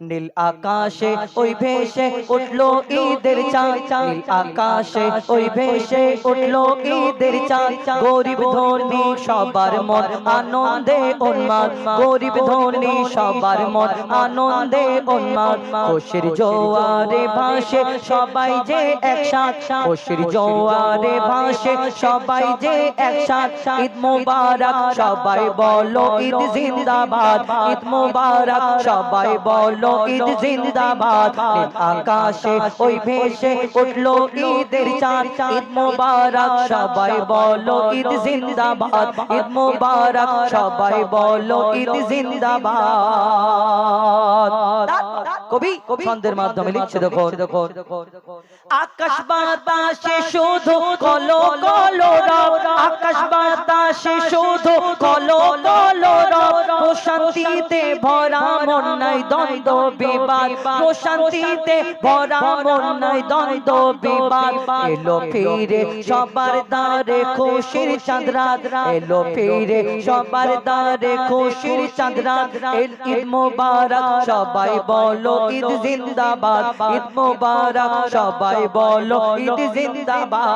নীল আকাশে ওই ভেসে উঠল ঈদের চাঁদ। নীল আকাশে ওই ভেসে উঠল ঈদের চাঁদ। গরিব ধনী সবার মন আনন্দে উন্মাদ। গরিব ধনী সবার মন আনন্দে উন্মাদ। খুশির জোয়ারে ভাসে সবাই যে একসাথ। খুশির জোয়ারে ভাসে সবাই যে একসাথ। ঈদ মোবারক সবাই বলো ঈদ জিন্দাবাদ। ঈদ মোবারক সবাই বলো ঈদ জিন্দাবাদ আকাশে ওই ভেসে উঠল ঈদের চাঁদ ঈদ মোবারক সবাই বলো ঈদ জিন্দাবাদ ঈদ মোবারক সবাই বলো ঈদ জিন্দাবাদ কবি ছন্দের মাধ্যমে লিখছে দেখো দেখো আকাশ বাতাসে শুধু কলো কলো রব আকাশ বাতাসে শুধু কলো কলো রব প্রশান্তিতে ভরা মন নাই দ্বন্দ্ব বিবাদ। প্রশান্তিতে ভরা মন নাই দ্বন্দ্ব বিবাদ। এলো ফিরে সবার দ্বারে খুশির চাঁদরাত এলো ফিরে সবার দ্বারে খুশির চাঁদরাত ঈদ মোবারক সবাই বলো ঈদ জিন্দাবাদ ঈদ মোবারক সবাই বলো ঈদ জিন্দাবাদ।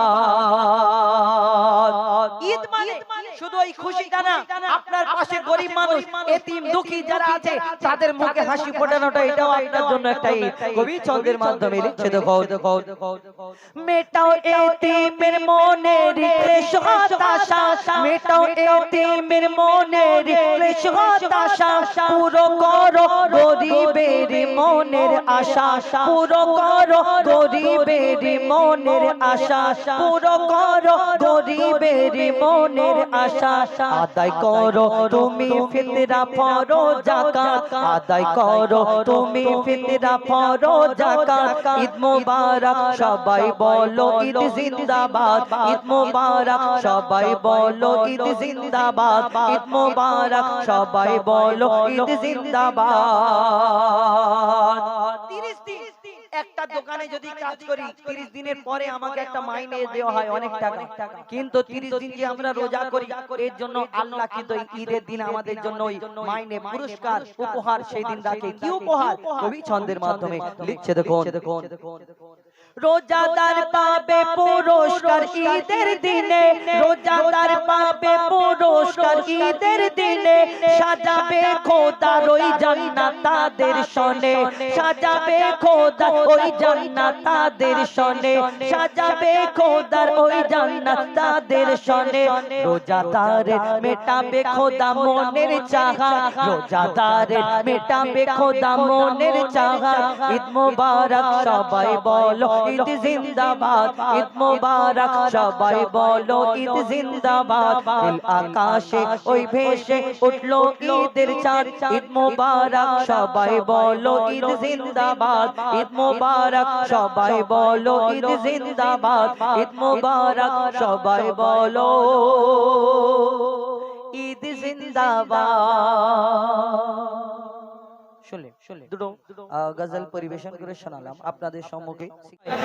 ঈদ মানে শুধু ওই খুশিটা না আপনার পাশে গরিব মানুষ এতিম দুঃখী যারা আছে তাদের মুখে হাসি ফোটানোটা এটাও আপনার জন্য একটা কবি ছন্দের মাধ্যমে লিখছে দেখো। দেখো। মেটাও এতিমের মনের ক্লেশ হতাশা। মেটাও এতিমের মনের ক্লেশ হতাশা। পুরো করো গরিবের মনের আশা। পুরো করো গরিবের মনের আশা। পুরো করো গরিবের মনের আশা আদায় করো তুমি ফিতরা ফরো জাকাত। আদায় করো তুমি ফিতরা ফরো জাকাত। ঈদ মোবারক সবাই বলো ঈদ জিন্দাবাদ। ঈদ মোবারক সবাই বলো ঈদ জিন্দাবাদ। ঈদ মোবারক সবাই বলো ঈদ জিন্দাবাদ। 30 দিন একটা দোকানে যদি কাজ করি 30 দিনের পরে আমাকে একটা মাইনে দেওয়া হয় অনেক টাকা। কিন্তু 30 দিন যে আমরা রোজা করি এর জন্য আল্লাহ কিন্তু ঈদের দিন আমাদের জন্য ওই মাইনে পুরস্কার উপহার সেই দিন রাখে কি উপহার? কবি ছন্দের মাধ্যমে লিখছে দেখুন। রোজাদার পাবে পুরস্কার ঈদের দিনে। রোজাদার পাবে পুরস্কার ঈদের দিনে। সাজাবে খোদার ওই জান্নাত তাদের শোনে সাজাবে খোদার ওই জান্নাত তাদের শোনে সাজাবে খোদার ওই জান্নাত তাদের শোনে রোজাদারের মেটাবে খোদা মনের চাহা। রোজাদারের মেটাবে খোদা মনের চাহা। ঈদ মোবারক সবাই বলো। ঈদ জিন্দাবাদ। ঈদ মোবারক সবাই বলো। ঈদ জিন্দাবাদ। আকাশে ওই ভেসে উঠল ঈদের চাঁদ ঈদ মোবারক সবাই বলো ঈদ জিন্দাবাদ ঈদ মোবারক সবাই বলো ঈদ জিন্দাবাদ ঈদ মোবারক সবাই বলো ঈদ জিন্দাবাদ। দুটো গজল পরিবেশন করে শোনালাম। আপনাদের সম্মুখে।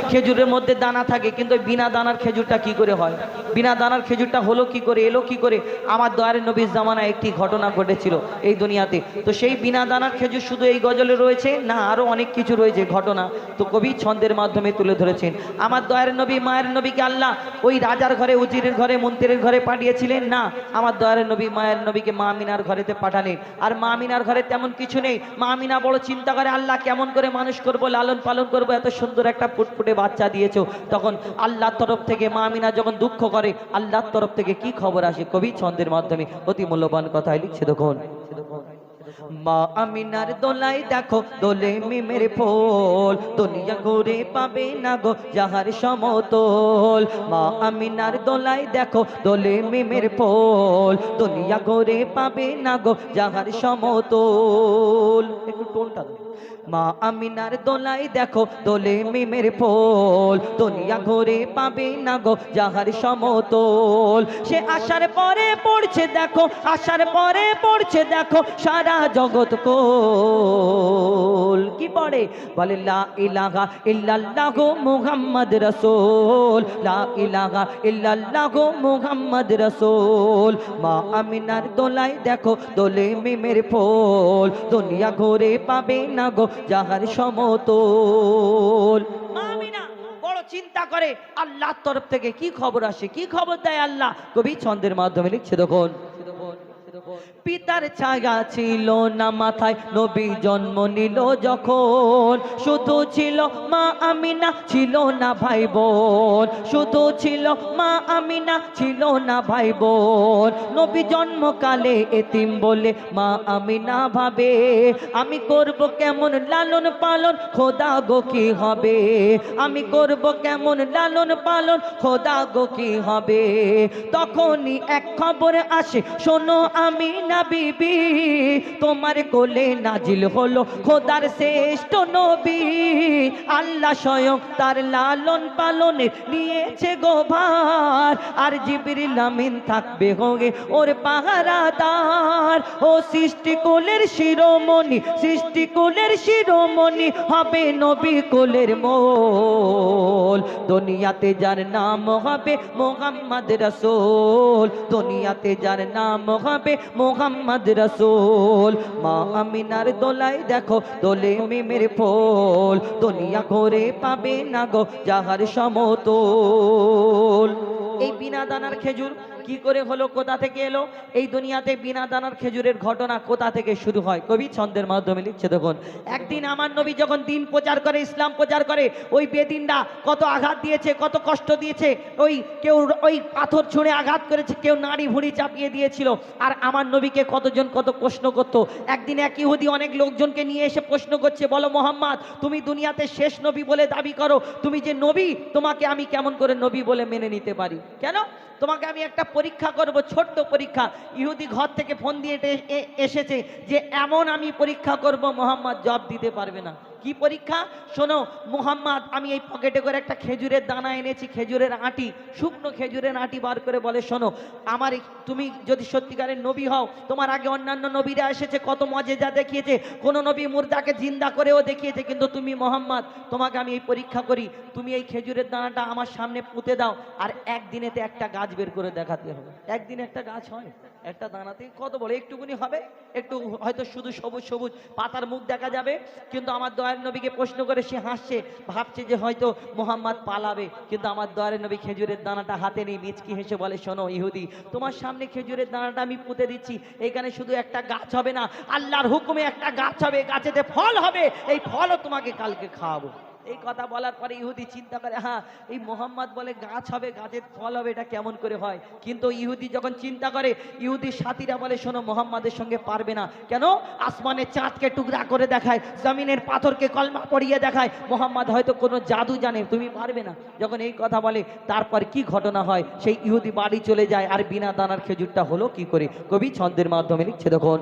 খেজুরের মধ্যে দানা থাকে, কিন্তু বিনা দানার খেজুরটা কি করে হয়? বিনা দানার খেজুরটা হলো কি করে, এলো কি করে? আমার নবীর একটি ঘটনা ঘটেছিল এই দুনিয়াতে। তো সেই বিনা দানার খেজুর শুধু এই গজলে রয়েছে, না আরও অনেক কিছু রয়েছে ঘটনা। তো কবি ছন্দের মাধ্যমে তুলে ধরেছেন। আমার দয়ার নবী, মায়ের নবীকে আল্লাহ ওই রাজার ঘরে, উজিরের ঘরে, মন্ত্রীর ঘরে পাঠিয়েছিলেন? না, আমার দয়ারের নবী, মায়ের নবীকে মা মিনার ঘরেতে পাঠালেন। আর মা মিনার ঘরে তেমন কিছু নেই। মা মিনা বড় চিন্তা করে, আল্লাহ কেমন করে মানুষ করব, লালন পালন করব, এত সুন্দর একটা ফুটফুটে বাচ্চা দিয়েছ? তখন আল্লাহর তরফ থেকে মা মিনা যখন দুঃখ করে, আল্লাহর তরফ থেকে কি খবর আসে? কবি ছন্দের মাধ্যমে অতি মূল্যবান কথাই লিখছে দেখুন। মা আমিনার দোলাই দেখো, দোলে মিমের ফোল। দুনিয়া ঘুরে পাবে না গো যাহার সমতল। মা আমিনার দোলাই দেখো, দোলে মিমের ফোল। দুনিয়া ঘুরে পাবে না গো যাহার সমতল। একটু টোনটা। মা আমিনার দোলাই দেখো, দোলে মিমের ফোল। দুনিয়া ঘুরে পাবে না গো যাহার সমতল। সে আসার পরে পড়ছে দেখো আসার পরে পড়ছে দেখো, সারা জগৎ কোল। কি পড়ে? বলে, লা ইলাহা ইল্লাল্লাহু মুহাম্মদ রাসূল। লা ইলাহা ইল্লাল্লাহু মুহাম্মদ রাসূল। মা আমিনার দোলাই দেখো, দোলে মিমের ফুল। দুনিয়া ঘুরে পাবে না গো যাহার সমতল। বড় চিন্তা করে, আল্লাহর তরফ থেকে কি খবর আসে? কি খবর দেয় আল্লাহ? কবি ছন্দের মাধ্যমে লিখছে দেখুন। পিতার ছায়া ছিল না মাথায়, নবী জন্ম নিল যখন। শুধু ছিল মা আমিনা, ছিল না ভাই বোন শুধু ছিল মা আমিনা, ছিল না ভাই বোন নবী জন্মকালে এতিম বলে মা আমিনা ভাবে, আমি করব কেমন লালন পালন, খোদা গো কি হবে? আমি করব কেমন লালন পালন, খোদা গো কি হবে? তখনই এক খবর আসে, শোনো আমি না বিবি, তোমার কোলে নাজিল হলো খোদার শ্রেষ্ঠ নবী। আল্লাহ স্বয়ং তার লালন পালনে নিয়েছে গোভার আর জিবরিল আমিন থাকবে হোগে ওর পাহারাদার। ও সৃষ্টি কোলের শিরোমণি সৃষ্টি কোলের শিরোমণি হবে নবী কোলের মোল। দুনিয়াতে যার নাম হবে মোহাম্মদ রসোল, দুনিয়াতে যার নাম হবে মোহাম্মদ রসুল। মা আমিনার দোলাই দেখো, দোলে মিমের ফোল। দুনিয়া করে পাবে না গো যাহার সমতল। এই বিনা দানার খেজুর কি করে হলো, কোথা থেকে এলো? এই দুনিয়াতে বিনা দানার খেজুরের ঘটনা কোথা থেকে শুরু হয়? কবি ছন্দের মাধ্যমে লিখছে, দেখুন, একদিন আমার নবী যখন দিন প্রচার করে, ইসলাম প্রচার করে, ওই বেদিনরা কত আঘাত দিয়েছে, কত কষ্ট দিয়েছে, ওই কেউ ওই পাথর ছুঁড়ে আঘাত করেছে, কেউ নাড়ি ভুঁড়ি চাপিয়ে দিয়েছিল, আর আমার নবীকে কতজন কত প্রশ্ন করতো? একদিন এক ইহুদি অনেক লোকজনকে নিয়ে এসে প্রশ্ন করছে, বলো মোহাম্মদ, তুমি দুনিয়াতে শেষ নবী বলে দাবি করো, তুমি যে নবী, তোমাকে আমি কেমন করে নবী বলে মেনে নিতে পারি? কেন? তোমাকে আমি একটা পরীক্ষা করব, ছোট্ট পরীক্ষা। ইহুদি ঘর থেকে ফোন দিয়ে এসেছে যে, এমন আমি পরীক্ষা করব, মোহাম্মদ জব দিতে পারবে না। কি পরীক্ষা? শোনো, মোহাম্মদ, আমি এই পকেটে করে একটা খেজুরের দানা এনেছি, খেজুরের আটি, শুকনো খেজুরের আটি বার করে বলে, শোনো, আমার তুমি যদি সত্যিকারের নবী হও, তোমার আগে অন্যান্য নবীরা এসেছে, কত মজেজা দেখিয়েছে, কোনো নবী মুর্দাকে জিন্দা করেও দেখিয়েছে, কিন্তু তুমি মোহাম্মদ, তোমাকে আমি এই পরীক্ষা করি, তুমি এই খেজুরের দানাটা আমার সামনে পুঁতে দাও, আর একদিনেতে একটা গাছ বের করে দেখাতে হবে। একদিনে একটা গাছ হয়, একটা দানাতে, কত বড় একটুকুনি হবে, একটু হয়তো শুধু সবুজ সবুজ, পাতার মুখ দেখা যাবে, কিন্তু আমার দয়ার নবীকে প্রশ্ন করে সে হাসছে, ভাবছে যে হয়তো মোহাম্মদ পালাবে। কিন্তু আমার দয়ারের নবী খেজুরের দানাটা হাতে নেই মিচকি হেসে বলে, শোনো ইহুদি, তোমার সামনে খেজুরের দানাটা আমি পুঁতে দিচ্ছি। এখানে শুধু একটা গাছ হবে না, আল্লাহর হুকুমে একটা গাছ হবে, গাছেতে ফল হবে। এই ফলও তোমাকে কালকে খাওয়াবো। এই কথা বলার পরে ইহুদি চিন্তা করে হ্যাঁ এই মোহাম্মদ বলে গাছ হবে, গাছের ফল হবে, এটা কেমন করে হয়? কিন্তু ইহুদি যখন চিন্তা করে ইহুদির সাথীরা বলে, শোনো, মোহাম্মদের সঙ্গে পারবে না। কেন? আসমানের চাঁদকে টুকরা করে দেখায়, জমিনের পাথরকে কলমা পড়িয়ে দেখায়। মোহাম্মদ হয়তো কোনো জাদু জানে, তুমি পারবে না। যখন এই কথা বলে, তারপর কি ঘটনা হয়? সেই ইহুদি বাড়ি চলে যায়, আর বিনা দানার খেজুরটা হলো কি করে? কবি ছন্দের মাধ্যমে লিখছে দেখুন।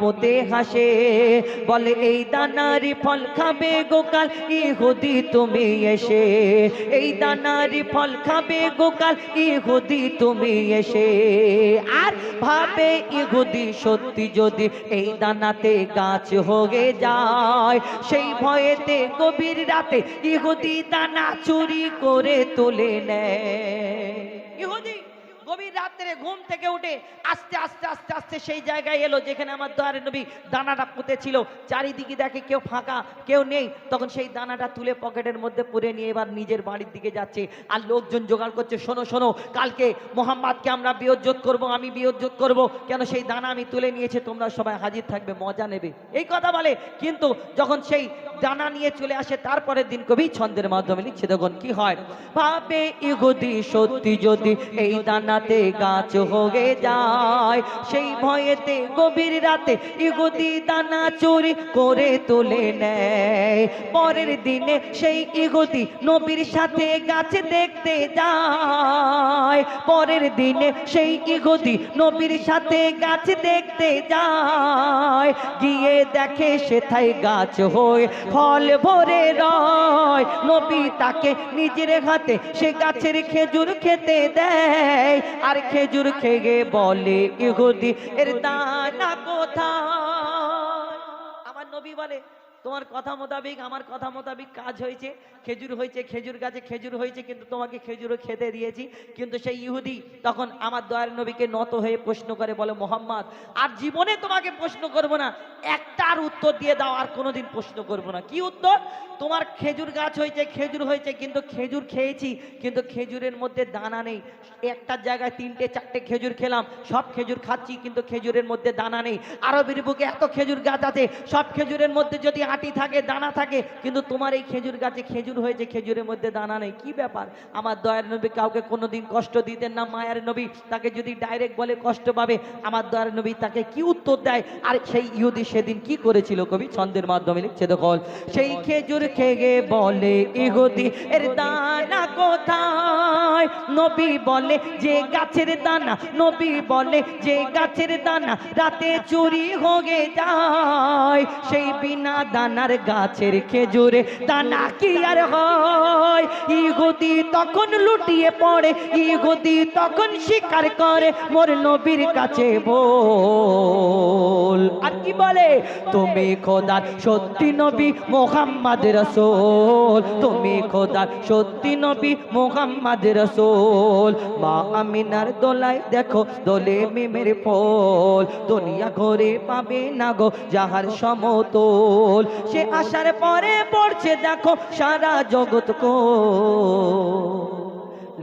পুঁতে হাসে, বলে, এই দানারি ফল খাবে গোকাল, ইহুদি তুমি এসে। এই দানারি ফল খাবে গোকাল, ইহুদি তুমি এসে। আর ভাবে ইহুদি সত্যি যদি এই দানাতে গাছ হয়ে যায়, সেই ভয়েতে গভীর রাতে ইহুদি দানা চুরি করে তুলে নেয়। ইহুদি গভীর রাত্রে ঘুম থেকে উঠে আস্তে আস্তে আস্তে আস্তে সেই জায়গায় এলো যেখানে আমার দোয়ারে নবী দানাটা পুঁতে ছিল চারিদিকে দেখে কেউ ফাঁকা, কেউ নেই। তখন সেই দানাটা তুলে পকেটের মধ্যে পুরে নিয়ে এবার নিজের বাড়ির দিকে যাচ্ছে। আর লোকজন জোগাড় করছে, শোনো শোনো, কালকে মোহাম্মদকে আমরা বিয়োজ্জত করব, আমি বিয়োজ্জত করব। কেন সেই দানা আমি তুলে নিয়েছে, তোমরা সবাই হাজির থাকবে, মজা নেবে। এই কথা বলে, কিন্তু যখন সেই দানা নিয়ে চলে আসে, তারপরের দিন কবি ছন্দের মাধ্যমে লিখছে, দেখুন কি হয়? ভাবে ইহুদি সত্যি যদি এই দানাতে সাথে গাছ হয়ে যায়, সেই ভয়েতে গভীর রাতে ইহুদি দানা চুরি করে তুলে নেয়। পরের দিনে সেই ইহুদি নবীর সাথে গাছ দেখতে যায়। পরের দিনে সেই ইহুদি নবীর সাথে গাছ দেখতে যায়। গিয়ে দেখে সেথায় গাছ হয়ে ফল ভরে রয়। নবী তাকে নিজের হাতে সে গাছের খেজুর খেতে দেয়। আর খেজুর খেয়ে বলে ইহুদি এর দানা কোথায়? আমার নবী বলে তোমার কথা মোতাবিক, আমার কথা মোতাবিক কাজ হয়েছে। খেজুর হয়েছে, খেজুর গাছে খেজুর হয়েছে, কিন্তু তোমাকে খেজুরও খেতে দিয়েছি। কিন্তু সেই ইহুদি তখন আমার দয়ার নবীকে নত হয়ে প্রশ্ন করে, বলে, মোহাম্মদ, আর জীবনে তোমাকে প্রশ্ন করব না। একটার উত্তর দিয়ে দাও, আর কোনোদিন প্রশ্ন করব না। কি উত্তর? তোমার খেজুর গাছ হয়েছে, খেজুর হয়েছে, কিন্তু খেজুর খেয়েছি, কিন্তু খেজুরের মধ্যে দানা নেই। একটা জায়গায় তিনটে, চারটে খেজুর খেলাম, সব খেজুর খাচ্ছি, কিন্তু খেজুরের মধ্যে দানা নেই। আরবের বুকে এত খেজুর গাছ আছে, সব খেজুরের মধ্যে যদি থাকে, দানা থাকে, কিন্তু তোমার এই খেজুর গাছে খেজুর হয়েছে, খেজুরের মধ্যে দানা নেই। কি ব্যাপার? আমার দয়ার নবী কাউকে কোনোদিন কষ্ট দিতেন না, মায়ের নবী তাকে যদি ডাইরেক্ট বলে কষ্ট পাবে, আমার দয়ার নবী তাকে কি উত্তর দেয়? আর সেই ইহুদি সেদিন কি করেছিল কবি? ছন্দের মাধ্যমে লিখছে দেখল সেই খেজুর খেয়ে বলে ইহুদি, এর দানা কোথায়? নবী বলে, যে গাছের দানা। নবী বলে, যে গাছের দানা রাতে চুরি হয়ে যায়, সেই বিনা দানার গাছের খেজুরে দানা কি আর হয়? ইহুদি তখন লুটিয়ে পড়ে ইহুদি তখন স্বীকার করে, মোর নবীর কাছে বল। আর কি বলে? তুমি খোদার সত্যি নবী মোহাম্মদ রসোল। তুমি খোদার সত্যি নবী মোহাম্মদ রসোল। মা আমিনার দোলায় দেখো, দোলে মেমের ফল। দুনিয়া ঘরে পাবে না গো যাহার সমতল। সে আসার পরে পড়ছে, দেখো সারা জগৎ কো।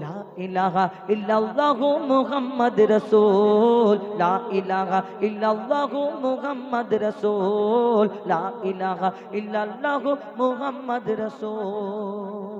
লা ইলাহা ইল্লাল্লাহ মুহাম্মদ রাসূল। লা ইলাহা ইল্লাল্লাহ মুহাম্মদ রাসূল। লা ইলাহা ইল্লাল্লাহ মুহাম্মদ রাসূল।